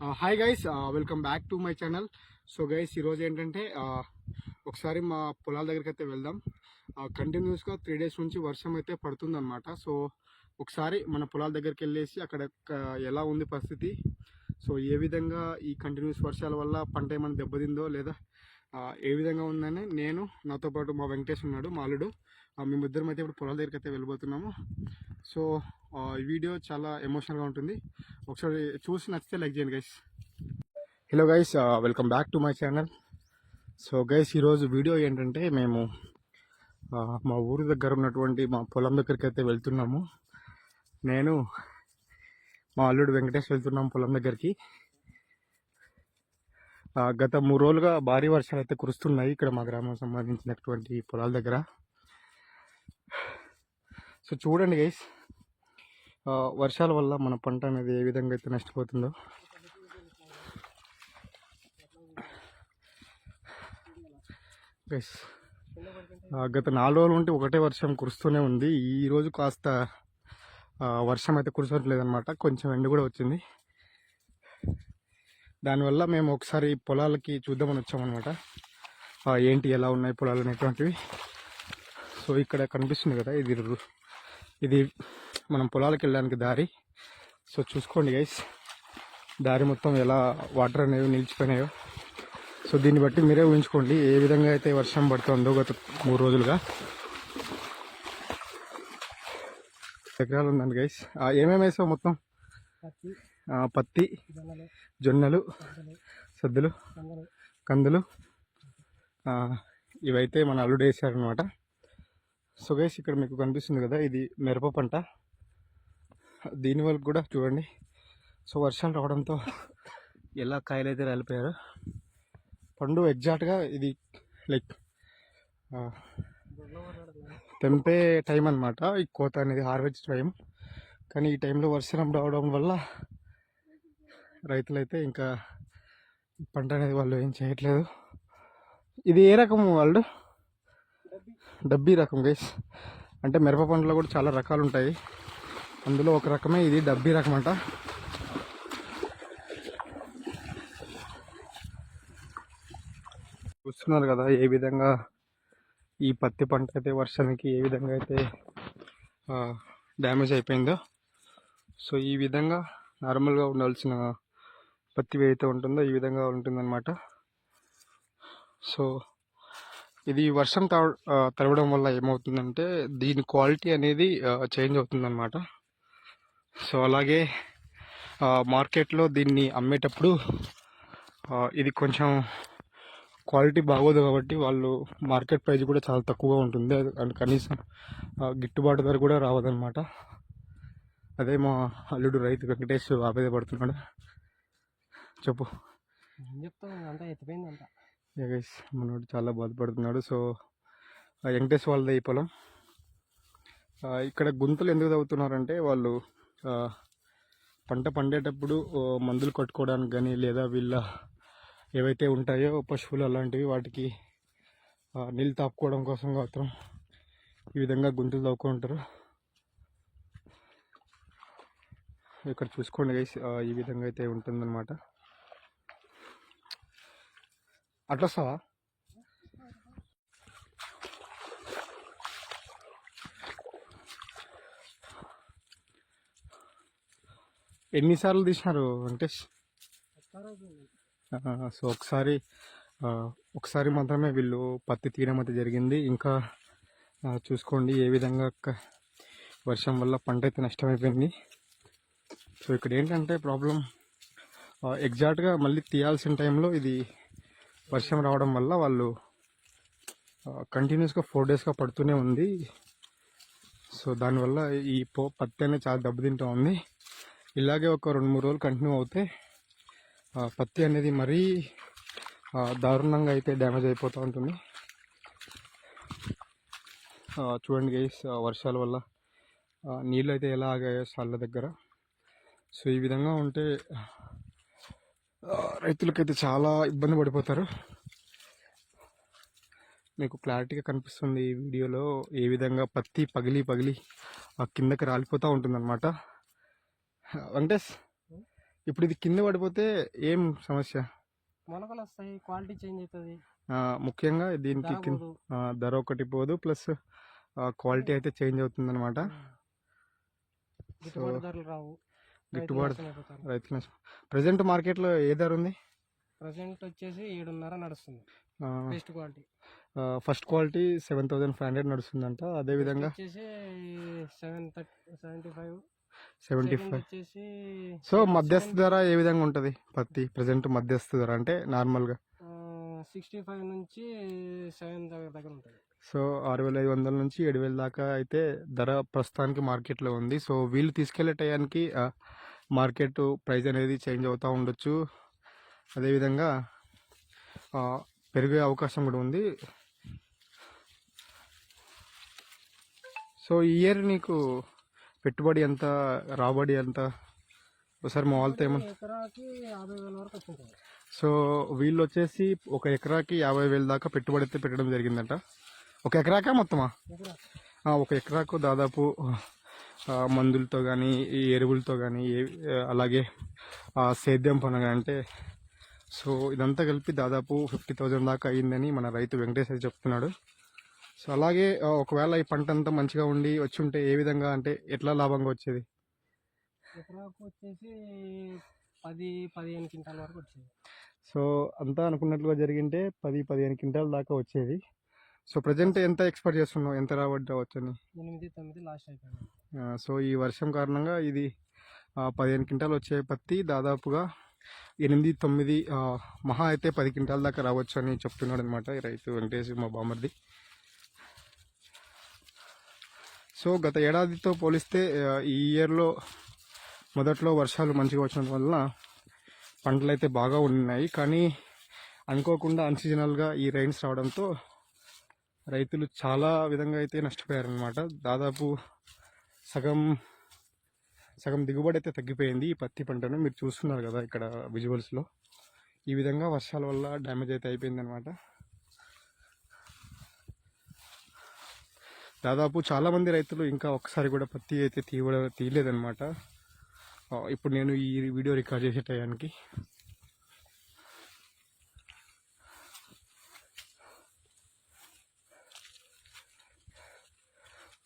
Hi guys welcome back to my channel so guys ఈరోజు ఏంటంటే ఒకసారి మా పొలాల దగ్గరికి అయితే వెళ్దాం కంటిన్యూస్గా త్రీ డేస్ నుంచి వర్షం అయితే పడుతుందన్నమాట. సో ఒకసారి మన పొలాల దగ్గరికి వెళ్ళేసి అక్కడ ఎలా ఉంది పరిస్థితి? సో ఏ విధంగా ఈ కంటిన్యూస్ వర్షాల వల్ల పంట ఏమైనా దెబ్బతిందో లేదా ఏ విధంగా ఉందని నేను నాతో పాటు మా వెంకటేష్ ఉన్నాడు మా అల్లుడు. మేమిద్దరం అయితే ఇప్పుడు పొలాల దగ్గరికి అయితే వెళ్ళిపోతున్నాము సో ఈ వీడియో చాలా ఎమోషనల్గా ఉంటుంది. ఒకసారి చూసి నచ్చితే లైక్ చేయండి guys hello guys welcome back to my channel so guys ఈరోజు వీడియో ఏంటంటే మేము మా ఊరి దగ్గర ఉన్నటువంటి మా పొలం దగ్గరికి అయితే వెళ్తున్నాము. నేను మా అల్లుడు వెంకటేష్ వెళ్తున్నాం పొలం దగ్గరికి. గత మూడు రోజులుగా భారీ వర్షాలు అయితే కురుస్తున్నాయి ఇక్కడ మా గ్రామం సంబంధించినటువంటి పొలాల దగ్గర. సో చూడండి గైస్ వర్షాల వల్ల మన పంట అనేది ఏ విధంగా అయితే నష్టపోతుందో. గైస్ గత నాలుగు రోజులు ఉంటే ఒకటే వర్షం కురుస్తూనే ఉంది. ఈరోజు కాస్త వర్షం అయితే కురసట్లేదు అనమాట కొంచెం ఎండ కూడా వచ్చింది. దానివల్ల మేము ఒకసారి పొలాలకి చూద్దామని వచ్చామన్నమాట. ఏంటి ఎలా ఉన్నాయి పొలాలు అనేటువంటివి. సో ఇక్కడ కనిపిస్తుంది కదా ఇది ఇది మనం పొలాలకు వెళ్ళడానికి దారి. సో చూసుకోండి గైస్ దారి మొత్తం ఎలా వాటర్ అనేవి నిలిచిపోయినాయో. సో దీన్ని బట్టి మీరే ఊహించుకోండి ఏ విధంగా అయితే వర్షం పడుతుందో గత మూడు రోజులుగా. ఎకరాలు ఉందండి గైస్. ఏమేమి వేసావు మొత్తం? పత్తి జొన్నలు సద్దులు కందులు ఇవైతే మన అల్లుడు వేసారనమాట సో గైస్ ఇక్కడ మీకు కనిపిస్తుంది కదా ఇది మిరప పంట. దీనివల్ల కూడా చూడండి. సో వర్షాలు రావడంతో ఎలా కాయలు అయితే రాలిపోయారు. పండు ఎగ్జాక్ట్గా ఇది లైక్ తెంపే టైం అనమాట ఈ కోత అనేది హార్వెస్ట్ టైం కానీ ఈ టైంలో వర్షం రావడం వల్ల రైతులైతే ఇంకా పంట అనేది వాళ్ళు ఏం చేయట్లేదు. ఇది ఏ రకం వాళ్ళు డబ్బీ రకం గైస్. అంటే మిరప పంటలో కూడా చాలా రకాలు ఉంటాయి అందులో ఒక రకమే ఇది డబ్బీ రకం అంట. చూస్తున్నారు కదా ఏ విధంగా ఈ పత్తి పంట అయితే వర్షానికి ఏ విధంగా అయితే డ్యామేజ్ అయిపోయిందో. సో ఈ విధంగా నార్మల్గా ఉండాల్సిన పత్తి ఏదైతే ఉంటుందో ఈ విధంగా ఉంటుందన్నమాట. సో ఇది వర్షం తావ తడవడం వల్ల ఏమవుతుందంటే దీని క్వాలిటీ అనేది చేంజ్ అవుతుందన్నమాట. సో అలాగే మార్కెట్లో దీన్ని అమ్మేటప్పుడు ఇది కొంచెం క్వాలిటీ బాగోదు కాబట్టి వాళ్ళు మార్కెట్ ప్రైస్ కూడా చాలా తక్కువగా ఉంటుంది. అండ్ కనీసం గిట్టుబాటు ధర కూడా రావదనమాట అదే మా అల్లుడు రైతు వెంకటేష్ ఆవేదపడుతున్నాడు చెప్పు. అంతా గైస్ మనోడు చాలా బాధపడుతున్నాడు. సో వెంకటేష్ వాళ్ళది ఈ పొలం. ఇక్కడ గుంతలు ఎందుకు తవ్వుతున్నారంటే వాళ్ళు పంట పండేటప్పుడు మందులు కట్టుకోవడానికి కానీ లేదా వీళ్ళ ఏవైతే ఉంటాయో పశువులు అలాంటివి వాటికి నీళ్ళు తాపుకోవడం కోసం మాత్రం ఈ విధంగా గుంతలు తవ్వుకుంటారు ఇక్కడ చూసుకోండి గైస్ ఈ విధంగా అయితే ఉంటుందన్నమాట. అట్లా వస్తావా ఎన్నిసార్లు తీసినారు వెంకటేష్? సో ఒకసారి ఒకసారి మాత్రమే వీళ్ళు పత్తి తీయడం అయితే జరిగింది. ఇంకా చూసుకోండి ఏ విధంగా వర్షం వల్ల పంట అయితే నష్టమైపోయింది. సో ఇక్కడ ఏంటంటే ప్రాబ్లం ఎగ్జాక్ట్గా మళ్ళీ తీయాల్సిన టైంలో ఇది వర్షం రావడం వల్ల వాళ్ళు కంటిన్యూస్గా ఫోర్ డేస్గా పడుతూనే ఉంది. సో దానివల్ల ఈ పో పత్తి అనేది చాలా దెబ్బతింటూ ఉంది. ఇలాగే ఒక రెండు మూడు రోజులు కంటిన్యూ అవుతే పత్తి అనేది మరీ దారుణంగా అయితే డ్యామేజ్ అయిపోతూ ఉంటుంది. చూడండి గైస్ వర్షాల వల్ల నీళ్ళు అయితే ఎలా ఆగాయో సాళ్ళ దగ్గర. సో ఈ విధంగా ఉంటే రైతులకైతే చాలా ఇబ్బంది పడిపోతారు. మీకు క్లారిటీగా కనిపిస్తుంది ఈ వీడియోలో ఏ విధంగా పత్తి పగిలి పగిలి ఆ కిందకి రాలిపోతూ ఉంటుందన్నమాట. వెంకటేష్ ఇప్పుడు ఇది కింద పడిపోతే ఏం సమస్య? మొలకలు వస్తాయి క్వాలిటీ చేంజ్ అవుతుంది. ముఖ్యంగా దీనికి ధర ఒకటి పోదు ప్లస్ క్వాలిటీ అయితే చేంజ్ అవుతుంది అనమాట రావు. గిట్టుబాటు రైతు నష్టం ప్రజెంట్ మార్కెట్లో ఏ ధర ఉంది? ప్రజెంట్ వచ్చేసి ఏడున్నర నడుస్తుంది. Best quality first quality seven thousand five hundred నడుస్తుందంట. అదేవిధంగా వచ్చేసి seven thirty seventy five seventy five so మధ్యస్థ ధర ఏ విధంగా ఉంటుంది? పత్తి ప్రజెంట్ మధ్యస్థ ధర అంటే నార్మల్గా? సిక్స్టీ ఫైవ్ నుంచి సెవెన్ దగ్గర దగ్గర ఉంటుంది. సో ఆరు వేల ఐదు వందల నుంచి ఏడు వేల దాకా అయితే ధర ప్రస్తుతానికి మార్కెట్లో ఉంది. సో వీళ్ళు తీసుకెళ్ళే టయానికి మార్కెట్ ప్రైస్ అనేది చేంజ్ అవుతూ ఉండొచ్చు. అదేవిధంగా పెరిగే అవకాశం కూడా ఉంది. సో ఈ ఇయర్ నీకు పెట్టుబడి ఎంత రాబడి ఎంత? ఒకసారి మా వాళ్ళతో ఏమన్నా సో వీళ్ళు వచ్చేసి ఒక ఎకరాకి యాభై వేల దాకా పెట్టుబడి అయితే పెట్టడం జరిగిందంట. ఒక ఎకరాకా మొత్తమా? ఒక ఎకరాకు దాదాపు మందులతో కానీ ఈ ఎరువులతో కానీ అలాగే ఆ, సేద్యం పనులు అంటే సో ఇదంతా కలిపి దాదాపు ఫిఫ్టీ థౌజండ్ దాకా అయ్యిందని మన రైతు అయితే చెప్తున్నాడు. సో అలాగే ఒకవేళ ఈ పంట అంతా మంచిగా ఉండి వచ్చి ఉంటే ఏ విధంగా అంటే ఎట్లా లాభంగా వచ్చేది? ఎకరాకు వచ్చేసి పది పదిహేను క్వింటాల వరకు వచ్చింది. సో అంతా అనుకున్నట్లుగా జరిగింటే పది పదిహేను క్వింటాల దాకా వచ్చేది. సో ప్రజెంట్ ఎంత ఎక్స్పెక్ట్ చేస్తున్నావు? ఎంత రాబడి రావచ్చని? ఎనిమిది తొమ్మిది లాస్ట్ అయిపోయింది. సో ఈ వర్షం కారణంగా ఇది పదిహేను క్వింటాలు వచ్చే పత్తి దాదాపుగా ఎనిమిది తొమ్మిది మహా అయితే పది క్వింటాల దాకా రావచ్చు అని చెప్తున్నాడు అనమాట ఈ రైతు వెంకటేష్ మా బామర్ది. సో గత ఏడాదితో పోలిస్తే ఈ ఇయర్లో మొదట్లో వర్షాలు మంచిగా వచ్చిన వలన పంటలు అయితే బాగా ఉన్నాయి కానీ అనుకోకుండా అన్సీజనల్గా ఈ రైన్స్ రావడంతో రైతులు చాలా విధంగా అయితే నష్టపోయారనమాట దాదాపు సగం సగం దిగుబడి అయితే తగ్గిపోయింది ఈ పత్తి పంటను. మీరు చూస్తున్నారు కదా ఇక్కడ విజువల్స్లో ఈ విధంగా వర్షాల వల్ల డ్యామేజ్ అయితే అయిపోయింది అనమాట దాదాపు చాలామంది రైతులు ఇంకా ఒక్కసారి కూడా పత్తి అయితే తీయడం తీయలేదనమాట ఇప్పుడు నేను ఈ వీడియో రికార్డ్ చేసే టయానికి.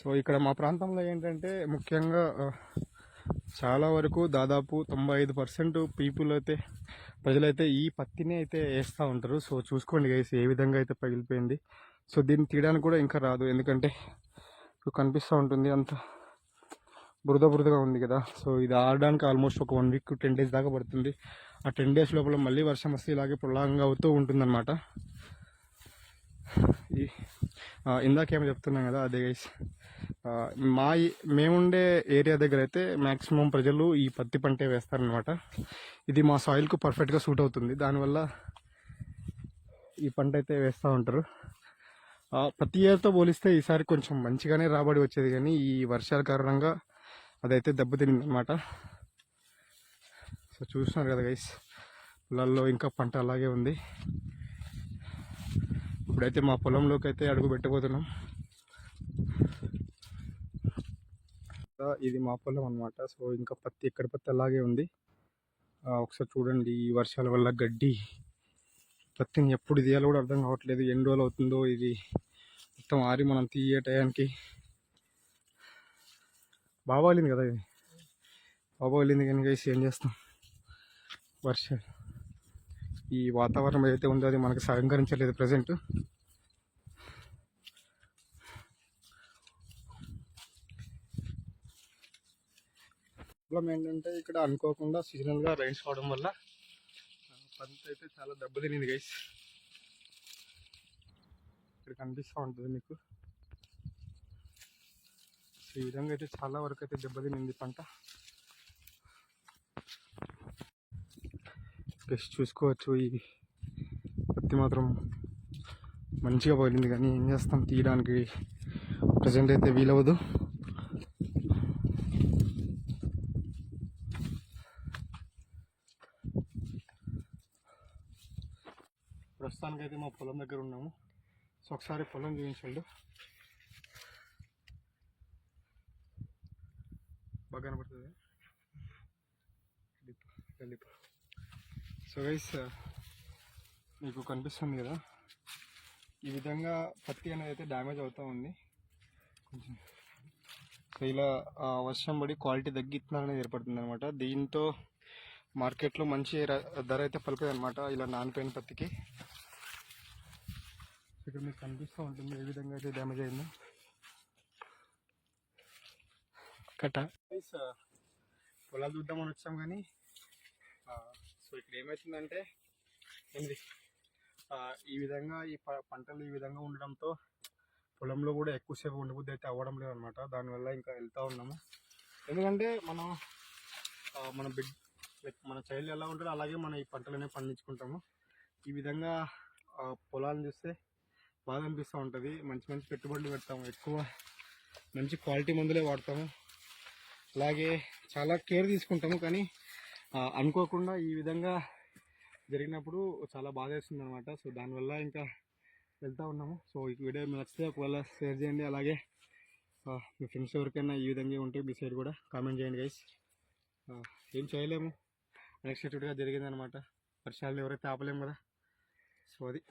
సో ఇక్కడ మా ప్రాంతంలో ఏంటంటే ముఖ్యంగా చాలా వరకు దాదాపు తొంభై ఐదు పర్సెంట్ పీపుల్ అయితే ప్రజలైతే ఈ పత్తిని అయితే వేస్తూ ఉంటారు. సో చూసుకోండి గైస్ ఏ విధంగా అయితే పగిలిపోయింది. సో దీన్ని తీయడానికి కూడా ఇంకా రాదు. ఎందుకంటే కనిపిస్తూ ఉంటుంది అంత బురద బురదగా ఉంది కదా. సో ఇది ఆడడానికి ఆల్మోస్ట్ ఒక వన్ వీక్ టెన్ డేస్ దాకా పడుతుంది. ఆ టెన్ డేస్ లోపల మళ్ళీ వర్షం వస్తే ఇలాగే పొలాంగా అవుతూ ఉంటుందన్నమాట. ఇందాకేమో చెప్తున్నాం కదా అదే గైస్ మా ఈ- మేముండే ఏరియా దగ్గర అయితే మ్యాక్సిమం ప్రజలు ఈ పత్తి పంటే వేస్తారనమాట ఇది మా సాయిల్కు పర్ఫెక్ట్గా సూట్ అవుతుంది. దానివల్ల ఈ పంట అయితే వేస్తూ ఉంటారు. ప్రతి ఇయర్తో పోలిస్తే ఈసారి కొంచెం మంచిగానే రాబడి వచ్చేది కానీ ఈ వర్షాల కారణంగా అదైతే దెబ్బతినింది అనమాట సో చూస్తున్నారు కదా గైస్ పొలాల్లో ఇంకా పంట అలాగే ఉంది. ఇప్పుడైతే మా పొలంలోకి అయితే అడుగు పెట్టబోతున్నాం. ఇది మా పొలం అనమాట సో ఇంకా పత్తి ఎక్కడ పత్తి అలాగే ఉంది. ఒకసారి చూడండి ఈ వర్షాల వల్ల గడ్డి. పత్తిని ఎప్పుడు తీయాలో కూడా అర్థం కావట్లేదు. ఎన్ని రోజులు అవుతుందో ఇది మొత్తం ఆరి మనం తీయే టయానికి. బాగా వెళ్ళింది కదా ఇది. బాగా వెళ్ళింది కనుక ఏం చేస్తాం? వర్షాలు. ఈ వాతావరణం ఏదైతే ఉందో అది మనకు సహకరించలేదు ప్రజెంట్ ప్రాబ్లం ఏంటంటే ఇక్కడ అనుకోకుండా సీజనల్గా రైన్స్ అవడం వల్ల పంట అయితే చాలా దెబ్బతినింది గైస్ ఇక్కడ కనిపిస్తూ ఉంటుంది మీకు. సో ఈ విధంగా అయితే చాలా వరకు అయితే దెబ్బతినింది పంట. ప్లేస్ చూసుకోవచ్చు ఈ పత్తి మాత్రం మంచిగా పగిలింది. కానీ ఏం చేస్తాం? తీయడానికి ప్రజెంట్ అయితే వీలవ్వదు. ప్రస్తుతానికి అయితే మా పొలం దగ్గర ఉన్నాము. సో ఒకసారి పొలం చూపించండు బాగా కనపడుతుంది ఇది సో గైస్ మీకు కనిపిస్తుంది కదా? ఈ విధంగా పత్తి అనేది అయితే డ్యామేజ్ అవుతూ ఉంది. కొంచెం సో ఇలా వర్షం పడి క్వాలిటీ తగ్గిత్తున్నారు అనేది ఏర్పడుతుంది అనమాట దీంతో మార్కెట్లో మంచి ధర అయితే పలుకుతుంది అనమాట ఇలా నానిపోయిన పత్తికి. ఇక్కడ మీకు కనిపిస్తూ ఉంటుంది ఏ విధంగా అయితే డ్యామేజ్ అయిందో. కట్ట. గైస్ పొలాలు చూద్దామని వచ్చాం కానీ సో ఇక్కడ ఏమవుతుందంటే ఏంది? ఈ విధంగా ఈ ప- పంటలు ఈ విధంగా ఉండడంతో పొలంలో కూడా ఎక్కువసేపు ఉండబుద్ధి అయితే అవ్వడం లేదు అనమాట దానివల్ల ఇంకా వెళ్తూ ఉన్నాము. ఎందుకంటే మనం మన బిడ్ లైక్ మన చైల్డ్ ఎలా ఉంటుందో అలాగే మనం ఈ పంటలనే పండించుకుంటాము. ఈ విధంగా పొలాలను చూస్తే బాగా అనిపిస్తూ ఉంటుంది. మంచి మంచి పెట్టుబడులు పెడతాము. ఎక్కువ మంచి క్వాలిటీ మందులే వాడతాము. అలాగే చాలా కేర్ తీసుకుంటాము. కానీ అనుకోకుండా ఈ విధంగా జరిగినప్పుడు చాలా బాధ వేస్తుంది అనమాట సో దానివల్ల ఇంకా వెళ్తూ ఉన్నాము. సో ఈ వీడియో మీకు నచ్చితే ఒకవేళ షేర్ చేయండి. అలాగే మీ ఫ్రెండ్స్ ఎవరికైనా ఈ విధంగా ఉంటే మీ సైడ్ కూడా కామెంట్ చేయండి గైస్ ఏం చేయలేము. అన్ఎక్స్పెక్టెడ్గా జరిగిందనమాట వర్షాలు ఎవరైతే ఆపలేము కదా. సో అది